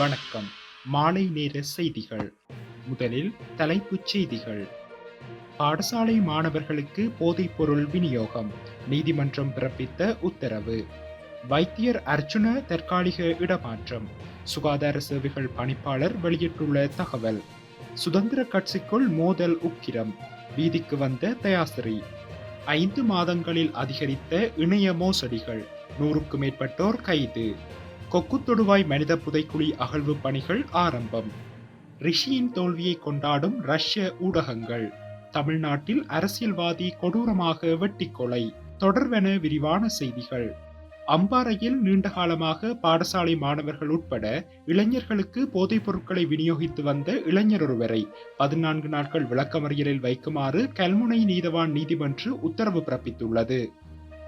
வணக்கம். மாலை நேர செய்திகள். முதலில் தலைப்புச் செய்திகள். பாடசாலை மாணவர்களுக்கு போதைப்பொருள் விநியோகம். நீதிமன்றம் பிறப்பித்த உத்தரவு. வைத்தியர் அர்ஜுன தற்காலிக இடமாற்றம். சுகாதார சேவைகள் பணிப்பாளர் வெளியிட்டுள்ள தகவல். சுதந்திர கட்சிக்குள் மோதல் உக்கிரம். வீதிக்கு வந்த தயாசிரி. ஐந்து மாதங்களில் அதிகரித்த இணைய மோசடிகள். நூறுக்கும் மேற்பட்டோர் கைது. கொக்குத்தொடுவாய் மனித புதைக்குழி அகழ்வு பணிகள் ஆரம்பம். ரிஷியின் தோல்வியை கொண்டாடும் ரஷ்ய ஊடகங்கள். தமிழ்நாட்டில் அரசியல்வாதி கொடூரமாக வெட்டிக்கொலை. தொடர்வென விரிவான செய்திகள். அம்பாறையில் நீண்டகாலமாக பாடசாலை மாணவர்கள் உட்பட இளைஞர்களுக்கு போதைப் பொருட்களை விநியோகித்து வந்த இளைஞர் ஒருவரை பதினான்கு நாட்கள் விளக்கமறியலில் வைக்குமாறு கல்முனை நீதவான் நீதிமன்று உத்தரவு பிறப்பித்துள்ளது.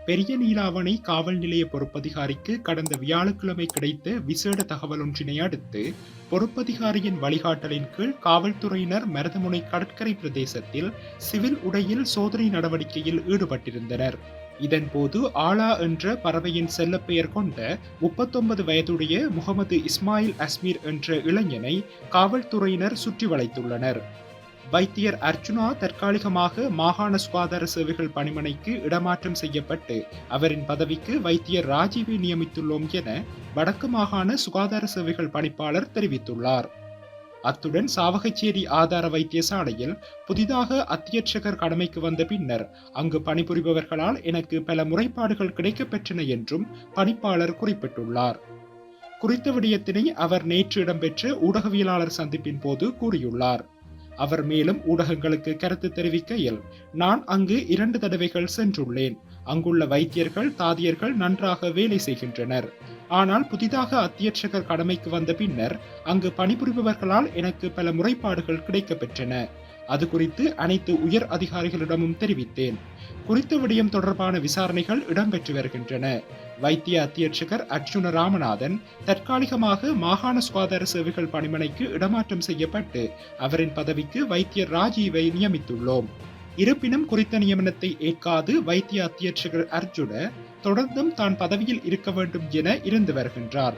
பெரிய நீலாவணை காவல் நிலைய பொறுப்பதிகாரிக்கு கடந்த வியாழக்கிழமை கிடைத்த விசேட தகவல் ஒன்றினை அடுத்து பொறுப்பதிகாரியின் வழிகாட்டலின் கீழ் காவல்துறையினர் மருதமுனை கடற்கரை பிரதேசத்தில் சிவில் உடையில் சோதனை நடவடிக்கையில் ஈடுபட்டிருந்தனர். இதன்போது ஆலா என்ற பறவையின் செல்லப்பெயர் கொண்ட முப்பத்தொன்பது வயதுடைய முகமது இஸ்மாயில் அஸ்மீர் என்ற இளைஞனை காவல்துறையினர் சுற்றி வளைத்துள்ளனர் வைத்தியர் அர்ஜுனா தற்காலிகமாக மாகாண சுகாதார சேவைகள் பணிமனைக்கு இடமாற்றம் செய்யப்பட்டு அவரின் பதவிக்கு வைத்தியர் ராஜீவை நியமித்துள்ளோம் என வடக்கு மாகாண சுகாதார சேவைகள் பணிப்பாளர் தெரிவித்துள்ளார். அத்துடன் சாவகச்சேரி ஆதார வைத்தியசாலையில் புதிதாக அத்தியட்சகர் கடமைக்கு வந்த பின்னர் அங்கு பணிபுரிபவர்களால் எனக்கு பல முறைப்பாடுகள் கிடைக்கப்பெற்றன என்றும் பணிப்பாளர் குறிப்பிட்டுள்ளார். குறித்த விடயத்தினை அவர் நேற்று இடம்பெற்ற ஊடகவியலாளர் சந்திப்பின் போது கூறியுள்ளார். அவர் மேலும் ஊடகங்களுக்கு கருத்து தெரிவிக்கையில் நான் அங்கு இரண்டு தடவைகள் சென்றுள்ளேன். அங்குள்ள வைத்தியர்கள் தாதியர்கள் நன்றாக வேலை செய்கின்றனர். ஆனால் புதிதாக அத்தியட்சகர் கடமைக்கு வந்த பின்னர் அங்கு பணிபுரிபவர்களால் எனக்கு பல முறைப்பாடுகள் கிடைக்கப்பெற்றன. அது குறித்து அனைத்து உயர் அதிகாரிகளிடமும் தெரிவித்தேன். குறித்த விடயம் தொடர்பான விசாரணைகள் இடம்பெற்று வருகின்றன. வைத்திய அத்தியட்சகர் அர்ஜுன ராமநாதன் தற்காலிகமாக மாகாண சுகாதார சேவைகள் பணிமனைக்கு இடமாற்றம் செய்யப்பட்டு அவரின் பதவிக்கு வைத்தியர் ராஜீவை நியமித்துள்ளோம். இருப்பினும் குறித்த நியமனத்தை ஏற்காது வைத்திய அத்தியட்சகர் அர்ஜுன தொடர்ந்தும் தான் பதவியில் இருக்க வேண்டும் என இருந்து வருகின்றார்.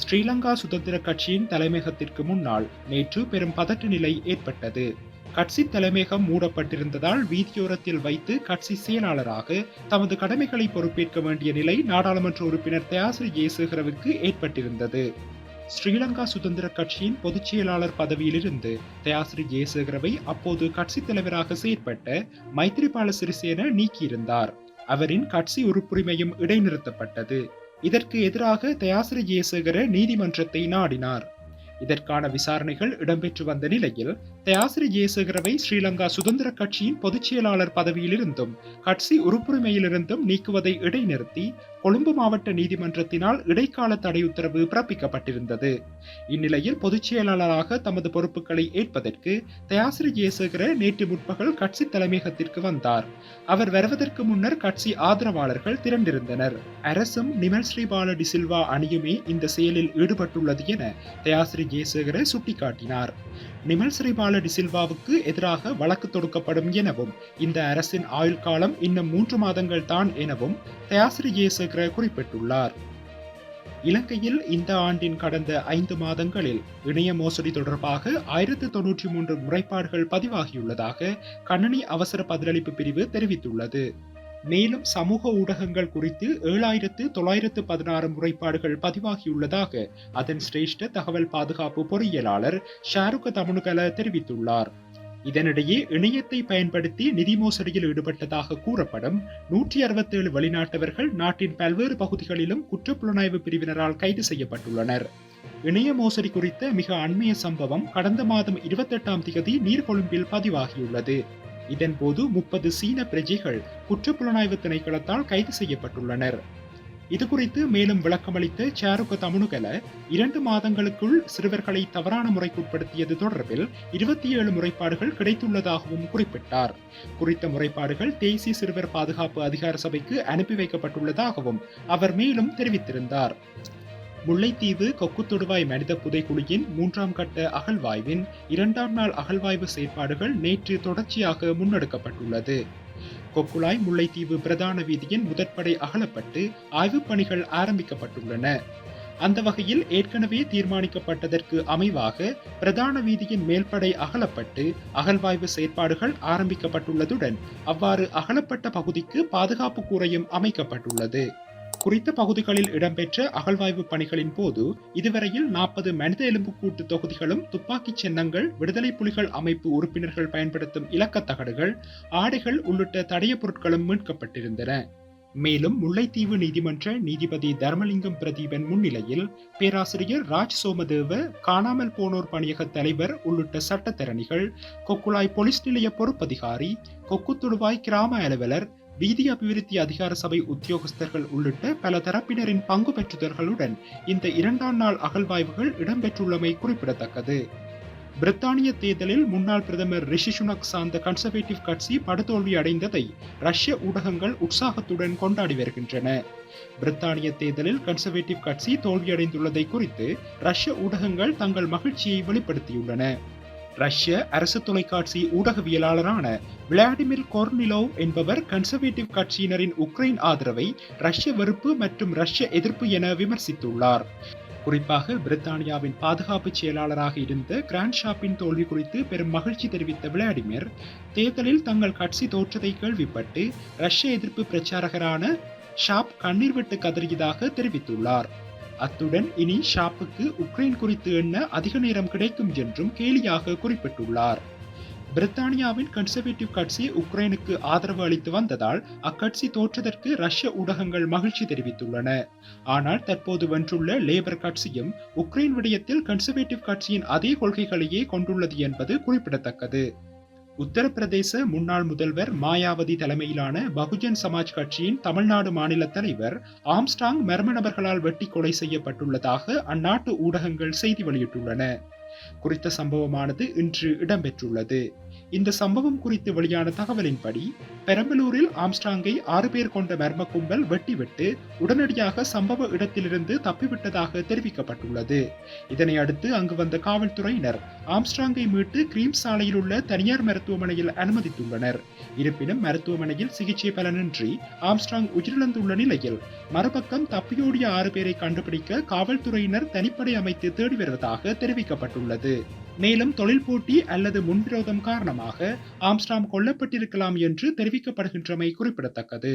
ஸ்ரீலங்கா சுதந்திர கட்சியின் தலைமையகத்திற்கு முன்னால் நேற்று பெரும் பதட்ட நிலை ஏற்பட்டது. கட்சி தலைமையகம் மூடப்பட்டிருந்ததால் வீதியோரத்தில் வைத்து கட்சி செயலாளராக தமது கடமைகளை பொறுப்பேற்க வேண்டிய நிலை நாடாளுமன்ற உறுப்பினர் தயாசிரி ஜெயசேகரவுக்கு ஏற்பட்டிருந்தது. ஸ்ரீலங்கா சுதந்திர கட்சியின் பொதுச் செயலாளர் பதவியிலிருந்து தயாசிரி ஜெயசேகரவை அப்போது கட்சி தலைவராக செயற்பட்ட மைத்ரிபால சிறிசேன நீக்கியிருந்தார். அவரின் கட்சி உறுப்புரிமையும் இடைநிறுத்தப்பட்டது. இதற்கு எதிராக தயாசிரி ஜெயசேகர நீதிமன்றத்தை நாடினார். இதற்கான விசாரணைகள் இடம்பெற்று வந்த நிலையில் தயாசிரி ஜெயசேகரவை ஸ்ரீலங்கா சுதந்திர கட்சியின் பொதுச் செயலாளர் பதவியிலிருந்தும் கட்சி உறுப்புரிமையிலிருந்தும் நீக்குவதை இடைநிறுத்தி கொழும்பு மாவட்ட நீதிமன்றத்தினால் இடைக்கால தடை உத்தரவு பிறப்பிக்கப்பட்டிருந்தது. இந்நிலையில் பொதுச் செயலாளராக தமது பொறுப்புகளை ஏற்பதற்கு தயாசிரி ஜெயசேகர நேற்று முற்பகல் கட்சி தலைமையகத்திற்கு வந்தார். அவர் வருவதற்கு முன்னர் கட்சி ஆதரவாளர்கள் திரண்டிருந்தனர். அரசும் நிமல் ஸ்ரீபால டிசில்வா அணியுமே இந்த செயலில் ஈடுபட்டுள்ளது என தயாசிரி ஜெயசேகர சுட்டிக்காட்டினார். நிமல் ஸ்ரீபால டிசில்வாவுக்கு எதிராக வழக்கு தொடுக்கப்படும் எனவும் இந்த அரசின் ஆயுள் காலம் இன்னும் மூன்று மாதங்கள் தான் எனவும் தயாசிரி ஜெயசேகர குறிப்பிட்டுள்ளார். இலங்கையில் இந்த ஆண்டின் கடந்த ஐந்து மாதங்களில் இணைய மோசடி தொடர்பாக ஆயிரத்து தொன்னூற்றி மூன்று முறைப்பாடுகள் பதிவாகியுள்ளதாக கணனி அவசர பதிலளிப்பு பிரிவு தெரிவித்துள்ளது. மேலும் சமூக ஊடகங்கள் குறித்து ஏழாயிரத்து தொள்ளாயிரத்து பதினாறு முறைப்பாடுகள் பதிவாகியுள்ளதாக அதன் சிரேஷ்ட தகவல் பாதுகாப்பு பொறியியலாளர் ஷாருக் தமுனுகல தெரிவித்துள்ளார். இதனிடையே இணையத்தை பயன்படுத்தி நிதி மோசடியில் ஈடுபட்டதாக கூறப்படும் நூற்றி அறுபத்தி ஏழு வெளிநாட்டவர்கள் நாட்டின் பல்வேறு பகுதிகளிலும் குற்றப்புலனாய்வு பிரிவினரால் கைது செய்யப்பட்டுள்ளனர். இணைய மோசடி குறித்த மிக அண்மைய சம்பவம் கடந்த மாதம் இருபத்தெட்டாம் தேதி நீர்கொழும்பில் பதிவாகியுள்ளது. இதன்போது முப்பது சீன பிரஜைகள் குற்றப்புலனாய்வு திணைக்களத்தால் கைது செய்யப்பட்டுள்ளனர். இது குறித்து மேலும் விளக்கமளித்த சாருக்க தமுனுகல இரண்டு மாதங்களுக்குள் சிறுவர்களை தவறான முறைக்குட்படுத்தியது தொடர்பில் இருபத்தி ஏழு முறைப்பாடுகள் கிடைத்துள்ளதாகவும் குறிப்பிட்டார். குறித்த முறைப்பாடுகள் தேசிய சிறுவர் பாதுகாப்பு அதிகார சபைக்கு அனுப்பி வைக்கப்பட்டுள்ளதாகவும் அவர் மேலும் தெரிவித்திருந்தார். முல்லைத்தீவு கொக்குத்தொடுவாய் மனித புதைக்குழியின் மூன்றாம் கட்ட அகழ்வாய்வின் இரண்டாம் நாள் அகழ்வாய்வு செயற்பாடுகள் நேற்று தொடர்ச்சியாக முன்னெடுக்கப்பட்டுள்ளது. கொக்குளாய் முல்லைத்தீவு பிரதான வீதியின் முதற்படை அகலப்பட்டு ஆய்வுப் பணிகள் ஆரம்பிக்கப்பட்டுள்ளன. அந்த வகையில் ஏற்கனவே தீர்மானிக்கப்பட்டதற்கு அமைவாக பிரதான வீதியின் மேல்படை அகலப்பட்டு அகழ்வாய்வு செயற்பாடுகள் ஆரம்பிக்கப்பட்டுள்ளதுடன் அவ்வாறு அகலப்பட்ட பகுதிக்கு பாதுகாப்பு கூரையும் அமைக்கப்பட்டுள்ளது. குறித்த பகுதிகளில் இடம்பெற்ற அகழ்வாய்வு பணிகளின் போது இதுவரையில் நாற்பது மனித எலும்புக்கூட்டு தொகுதிகளும் துப்பாக்கிச் சின்னங்கள் விடுதலை புலிகள் அமைப்பு உறுப்பினர்கள் பயன்படுத்தும் இலக்கத் தகடுகள் ஆடைகள் உள்ளிட்ட தடைய பொருட்களும் மீட்கப்பட்டிருந்தன. மேலும் முல்லைத்தீவு நீதிமன்ற நீதிபதி தர்மலிங்கம் பிரதீபன் முன்னிலையில் பேராசிரியர் ராஜ் சோமதேவ காணாமல் போனோர் பணியக தலைவர் உள்ளிட்ட சட்டத்தரணிகள் கொக்குளாய் போலீஸ் நிலைய பொறுப்பதிகாரி கொக்குத்துடுவாய் கிராம அலுவலர் வீதி அபிவிருத்தி அதிகார சபை உத்தியோகஸ்தர்கள் உள்ளிட்ட பல தரப்பினரின் பங்கு பெற்றுதல்களுடன் இந்த இரண்டாம் நாள் அகழ்வாய்வுகள் இடம்பெற்றுள்ளமை குறிப்பிடத்தக்கது. பிரித்தானிய தேர்தலில் முன்னாள் பிரதமர் ரிஷி சுனக் சார்ந்த கன்சர்வேட்டிவ் கட்சி படுதோல்வி அடைந்ததை ரஷ்ய ஊடகங்கள் உற்சாகத்துடன் கொண்டாடி வருகின்றன. பிரித்தானிய தேர்தலில் கன்சர்வேட்டிவ் கட்சி தோல்வியடைந்துள்ளதை குறித்து ரஷ்ய ஊடகங்கள் தங்கள் மகிழ்ச்சியை வெளிப்படுத்தியுள்ளன. ரஷ்ய அரசு தொலைக்காட்சி ஊடகவியலாளரான விளாடிமிர் கொர்னிலோவ் என்பவர் கன்சர்வேட்டிவ் கட்சியினரின் உக்ரைன் ஆதரவை ரஷ்ய வெறுப்பு மற்றும் ரஷ்ய எதிர்ப்பு என விமர்சித்துள்ளார். குறிப்பாக பிரித்தானியாவின் பாதுகாப்பு செயலாளராக இருந்த கிராண்ட் ஷாப்பின் தோல்வி குறித்து பெரும் மகிழ்ச்சி தெரிவித்த விளாடிமிர் தேர்தலில் தங்கள் கட்சி தோற்றதை கேள்விப்பட்டு ரஷ்ய எதிர்ப்பு பிரச்சாரகரான ஷாப் கண்ணீர் விட்டு கதறியதாக தெரிவித்துள்ளார். அத்துடன் இனி ஷாப்புக்கு உக்ரைன் குறித்து எண்ண அதிக நேரம் கிடைக்கும் என்றும் கேலியாக குறிப்பிட்டுள்ளார். பிரித்தானியாவின் கன்சர்வேட்டிவ் கட்சி உக்ரைனுக்கு ஆதரவு அளித்து வந்ததால் அக்கட்சி தோற்றதற்கு ரஷ்ய ஊடகங்கள் மகிழ்ச்சி தெரிவித்துள்ளன. ஆனால் தற்போது வென்றுள்ள லேபர் கட்சியும் உக்ரைன் விடயத்தில் கன்சர்வேட்டிவ் கட்சியின் அதே கொள்கைகளையே கொண்டுள்ளது என்பது குறிப்பிடத்தக்கது. உத்தரப்பிரதேச முன்னாள் முதல்வர் மாயாவதி தலைமையிலான பகுஜன் சமாஜ் கட்சியின் தமிழ்நாடு மாநில தலைவர் ஆம்ஸ்டாங் மர்ம நபர்களால் வெட்டி கொலை செய்யப்பட்டுள்ளதாக அந்நாட்டு ஊடகங்கள் செய்தி வெளியிட்டுள்ளன. குறித்த சம்பவமானது இன்று இடம்பெற்றுள்ளது. இந்த சம்பவம் குறித்து வெளியான தகவலின்படி பெரம்பலூரில் ஆம்ஸ்டாங்கை ஆறு பேர் கொண்ட மர்ம கும்பல் வெட்டிவிட்டு உடனடியாக சம்பவ இடத்திலிருந்து தப்பிவிட்டதாக தெரிவிக்கப்பட்டுள்ளது. இதனை அடுத்து அங்கு வந்த காவல்துறையினர் ஆம்ஸ்டாங்கை மீட்டு கிரீம் சாலையில் உள்ள தனியார் மருத்துவமனையில் அனுமதித்துள்ளனர். இருப்பினும் மருத்துவமனையில் சிகிச்சை பலனின்றி ஆம்ஸ்டாங் உயிரிழந்துள்ள நிலையில் மறுபக்கம் தப்பியோடிய ஆறு பேரை கண்டுபிடிக்க காவல்துறையினர் தனிப்படை அமைத்து தேடி வருவதாக தெரிவிக்கப்பட்டுள்ளது. மேலும் தொழில் போட்டி அல்லது முன்விரோதம் காரணமாக ஆம்ஸ்டாம் கொல்லப்பட்டிருக்கலாம் என்று தெரிவிக்கப்படுகின்றமை குறிப்பிடத்தக்கது.